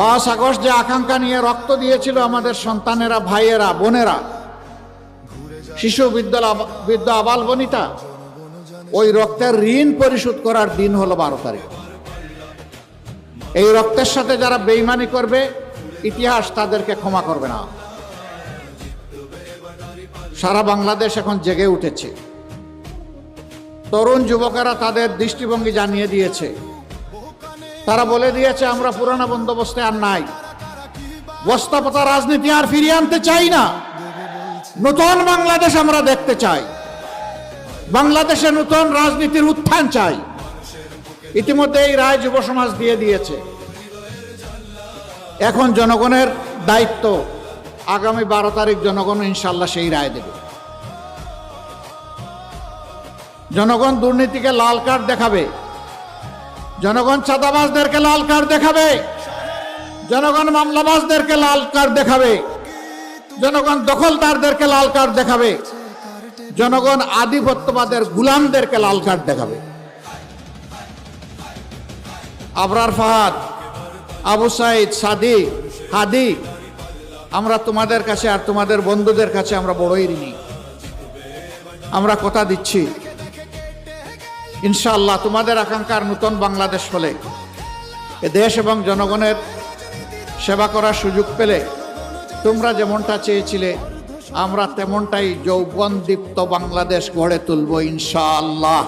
পাঁচ আগস্ট যে আকাঙ্ক্ষা নিয়ে রক্ত দিয়েছিল আমাদের সন্তানেরা ভাইয়েরা বোনেরা শিশু বিদ্যালয় বৃদ্ধ আবাল বনিতা ওই রক্তের ঋণ পরিশোধ করার দিন হলো বারো তারিখ। এই রক্তের সাথে যারা বেইমানি করবে ইতিহাস তাদেরকে ক্ষমা করবে না। সারা বাংলাদেশ এখন জেগে উঠেছে। তরুণ যুবকেরা তাদের দৃষ্টিভঙ্গি জানিয়ে দিয়েছে। তারা বলে দিয়েছে, আমরা পুরানো বন্দোবস্তে আর নাই। বস্তাপতা রাজনীতি আর ফিরিয়ে আনতে চাই না। নতুন বাংলাদেশ আমরা দেখতে চাই। বাংলাদেশে নতুন রাজনীতির উত্থান চাই। ইতিমধ্যে এই রায় যুব সমাজ দিয়ে দিয়েছে। এখন জনগণের দায়িত্ব, আগামী বারো তারিখ জনগণ ইনশাল্লাহ সেই রায় দেবে। জনগণ দুর্নীতিকে লাল কার্ড দেখাবে। জনগণ চাঁদাবাজদেরকে লাল কার্ড দেখাবে। জনগণ মামলাবাজদেরকে লাল কার্ড দেখাবে। জনগণ দখলদারদেরকে লাল কার্ড দেখাবে। জনগণ আধিপত্যবাদের গুলামদেরকে লাল কার্ড দেখাবে। আবরার ফাহাদ, আবু সাইদ, সাদি, হাদি, আমরা তোমাদের কাছে আর তোমাদের বন্ধুদের কাছে আমরা বড়ই ঋণী। আমরা কথা দিচ্ছি। ইনশাআল্লাহ তোমাদের আকাঙ্ক্ষার নূতন বাংলাদেশ হলে এ দেশ এবং জনগণের সেবা করার সুযোগ পেলে তোমরা যেমনটা চেয়েছিলে, আমরা তেমনটাই যৌবন দীপ্ত বাংলাদেশ গড়ে তুলব ইনশাআল্লাহ।